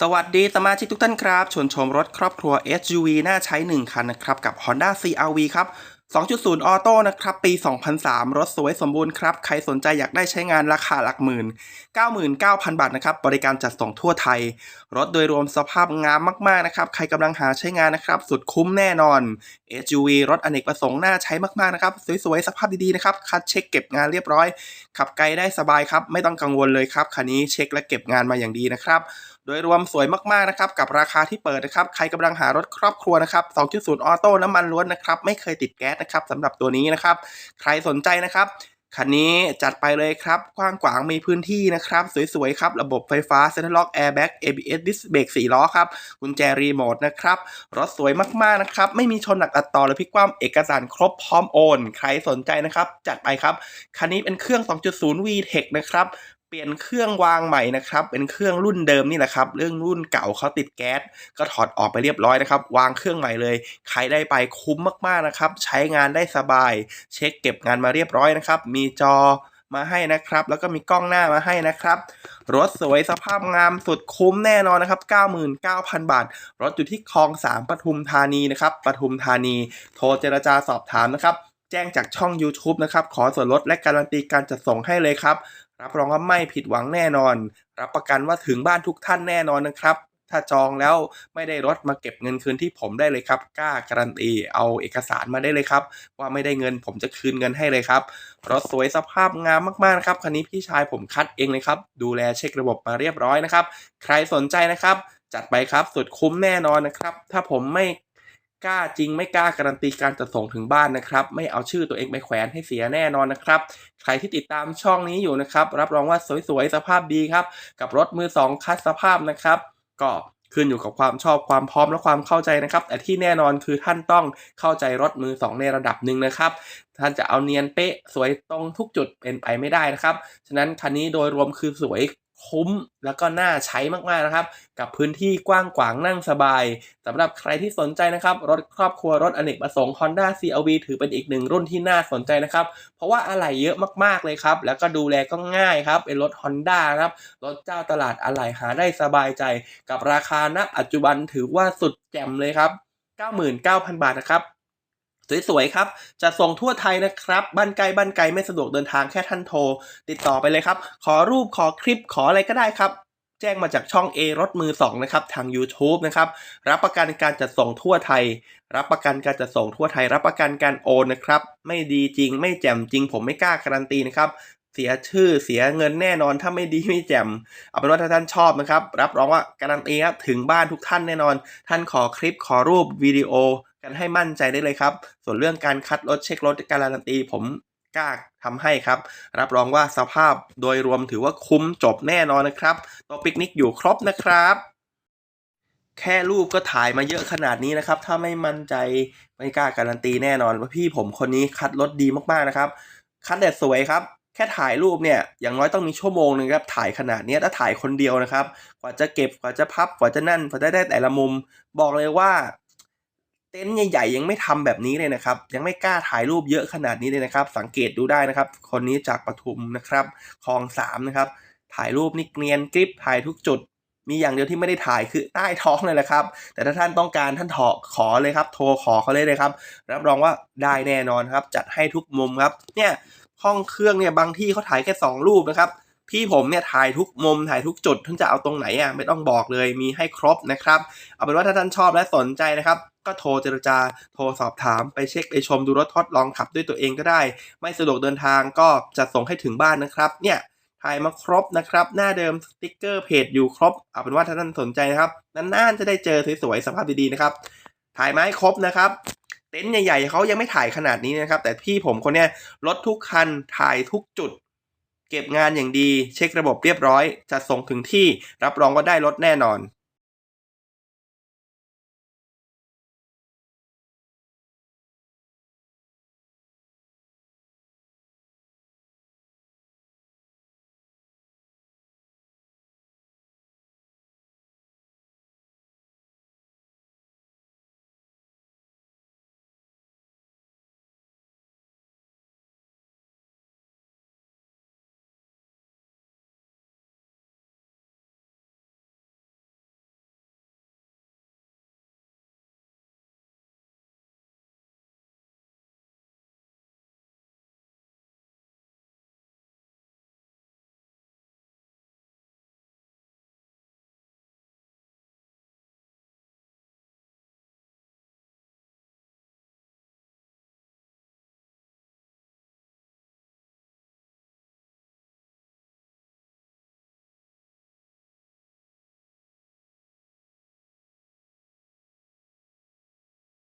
สวัสดีสมาชิกทุกท่านครับชวนชมรถครอบครัว SUV น่าใช้ 1 คันนะครับกับ Honda CRV ครับ 2.0 ออโต้นะครับปี 2003 รถสวยสมบูรณ์ครับ ใครสนใจอยากได้ใช้งานราคาหลักหมื่น 99,000 บาทนะครับ บริการจัดส่งทั่วไทย รถโดยรวมสภาพงามมาก ๆ นะครับ ใครกำลังหาใช้งานนะครับ สุดคุ้มแน่นอน SUV รถอเนกประสงค์น่าใช้มาก ๆ นะครับ สวย ๆ สภาพดี ๆ นะครับ คัดเช็คเก็บงานเรียบร้อย ขับไกลได้สบายครับ ไม่ต้องกังวลเลยครับ คันนี้เช็คและเก็บงานมาอย่างดีนะครับ โดยรวมสวยมากๆนะครับกับราคาที่เปิดนะครับใครกำลังหารถครอบครัวนะครับ 2.0 ออโต้น้ำมันล้วนนะครับไม่เคยติดแก๊สนะครับสำหรับตัวนี้นะครับ ใครสนใจนะครับคันนี้จัดไปเลยครับกว้างขวางมีพื้นที่นะครับ สวยๆครับ ระบบไฟฟ้า Central Lock Airbag ABS Disc Brake 4ล้อครับ กุญแจรีโมทนะครับ รถสวยมากๆนะครับ ไม่มีชนหนักอัดต่อหรือพิกคว่ำเอกสารครบพร้อมโอน ใครสนใจนะครับ จัดไปครับ คันนี้เป็นเครื่อง 2.0 VTEC นะครับ เปลี่ยนเครื่องวางใหม่นะครับ เป็นเครื่องรุ่นเดิมนี่แหละครับ เรื่องรุ่นเก่าเขาติดแก๊สก็ถอดออกไปเรียบร้อยนะครับ วางเครื่องใหม่เลย ใครได้ไปคุ้มมากๆนะครับ ใช้งานได้สบาย เช็คเก็บงานมาเรียบร้อยนะครับ มีจอมาให้นะครับ แล้วก็มีกล้องหน้ามาให้นะครับ รถสวยสภาพงามสุดคุ้มแน่นอนนะครับ 99,000 บาท รถอยู่ที่คลอง 3ปทุมธานีนะครับปทุมธานี โทรเจรจาสอบถามนะครับ แจ้งจากช่อง YouTube นะครับ ขอส่วนลดและการันตีการจัดส่งให้เลยครับ รับรองว่าไม่ผิดหวังแน่นอน รับประกันว่าถึงบ้านทุกท่านแน่นอนนะครับ ถ้าจองแล้วไม่ได้รถมาเก็บเงินคืนที่ผมได้เลยครับ กล้าการันตีเอาเอกสารมาได้เลยครับ ว่าไม่ได้เงินผมจะคืนเงินให้เลยครับรถสวยสภาพงามมากๆนะครับคันนี้พี่ชายผมคัดเองเลยครับ ดูแลเช็คระบบมาเรียบร้อยนะครับ ใครสนใจนะครับจัดไปครับสุดคุ้มแน่นอนนะครับ ถ้าผมไม่ กล้าจริงไม่กล้าการันตีการจัดส่งถึงบ้านนะครับ ไม่เอาชื่อตัวเองไปแขวนให้เสียแน่นอนนะครับ ใครที่ติดตามช่องนี้อยู่นะครับ รับรองว่าสวยๆ สภาพดีครับ กับรถมือสองคัดสภาพนะครับ ก็ขึ้นอยู่กับความชอบความพร้อมและความเข้าใจนะครับ แต่ที่แน่นอนคือท่านต้องเข้าใจรถมือสองในระดับหนึ่งนะครับ ท่านจะเอาเนียนเป๊ะสวยตรงทุกจุดเป็นไปไม่ได้นะครับ ฉะนั้นคันนี้โดยรวมคือสวย คุ้มแล้วก็น่าใช้มากๆนะครับ กับพื้นที่กว้างขวางนั่งสบายสำหรับใครที่สนใจนะครับ รถครอบครัวรถอเนกประสงค์ Honda CRV ถือเป็นอีกหนึ่งรุ่นที่น่าสนใจนะครับ เพราะว่าอะไหล่เยอะมากๆเลยครับ แล้วก็ดูแลก็ง่ายครับเป็นรถ Honda นะครับรถเจ้าตลาดอะไหล่หาได้สบายใจ กับราคาณปัจจุบันถือว่าสุดแจ่มเลยครับ 99,000 บาทนะครับ สวยๆครับ จะส่งทั่วไทยนะครับ บ้านไกลบ้านไกลไม่สะดวกเดินทางแค่ท่านโทร ติดต่อไปเลยครับ ขอรูปขอคลิปขออะไรก็ได้ครับ แจ้งมาจากช่อง A รถมือ 2 นะครับ ทาง YouTube นะครับ รับประกันการจัดส่งทั่วไทย รับประกันการจัดส่งทั่วไทย รับประกันการโอนนะครับ ไม่ดีจริง ไม่แจ่มจริง ผมไม่กล้าการันตีนะครับ เสียชื่อเสียเงินแน่นอนถ้าไม่ดีไม่แจ่ม เอาเป็นว่าถ้าท่านชอบนะครับ รับรองว่าการันตีครับถึงบ้านทุกท่านแน่นอน ท่านขอคลิปขอรูปวิดีโอ กันให้มั่นใจได้เลยครับ ส่วนเรื่องการคัดรถเช็ครถการันตี ผมกล้าทำให้ครับ รับรองว่าสภาพโดยรวมถือว่าคุ้มจบแน่นอนนะครับตัวปิกนิกอยู่ครบนะครับแค่รูปก็ถ่ายมาเยอะขนาดนี้นะครับ ถ้าไม่มั่นใจไม่กล้าการันตีแน่นอนว่าพี่ผมคนนี้คัดรถดีมากๆนะครับ คัดแต่สวยครับ แค่ถ่ายรูปเนี่ยอย่างน้อยต้องมีชั่วโมงหนึงครับถ่ายขนาดนี้ถ้าถ่ายคนเดียวนะครับ กว่าจะเก็บกว่าจะพับกว่าจะนั่นกว่าจะได้แต่ละมุม บอกเลยว่า เต็นท์ใหญ่ๆยังไม่ทำแบบนี้เลยนะครับ ยังไม่กล้าถ่ายรูปเยอะขนาดนี้เลยนะครับ สังเกตดูได้นะครับ คนนี้จากปทุมนะครับคลองสามนะครับ ถ่ายรูปนี่เนียนกริปถ่ายทุกจุด มีอย่างเดียวที่ไม่ได้ถ่ายคือใต้ท้องเลยแหละครับ แต่ถ้าท่านต้องการท่านถอขอเลยครับ โทรขอเขาเลยเลยครับ รับรองว่าได้แน่นอนครับ จัดให้ทุกมุมครับ เนี่ยห้องเครื่องเนี่ยบางที่เขาถ่ายแค่สองรูปนะครับ พี่ผมเนี่ยถ่ายทุกมุมถ่ายทุกจุดท่านจะเอาตรงไหนอะไม่ต้องบอกเลยมีให้ครบนะครับ เอาเป็นว่าถ้าท่านชอบและสนใจนะครับ ก็โทรเจรจาโทรสอบถามไปเช็คไปชมดูรถทดลองขับด้วยตัวเองก็ได้ ไม่สะดวกเดินทางก็จะส่งให้ถึงบ้านนะครับ เนี่ยถ่ายมาครบนะครับ หน้าเดิมสติ๊กเกอร์เพจอยู่ครบเอาเป็นว่าถ้าท่านสนใจนะครับนานๆจะได้เจอสวยๆสภาพดีๆนะครับถ่ายมาให้ครบนะครับเต็นท์ใหญ่ๆเขายังไม่ถ่ายขนาดนี้นะครับ แต่พี่ผมคนเนี้ยรถทุกคันถ่ายทุกจุด เก็บงานอย่างดี เช็คระบบเรียบร้อยจะส่งถึงที่ รับรองว่าได้รถแน่นอน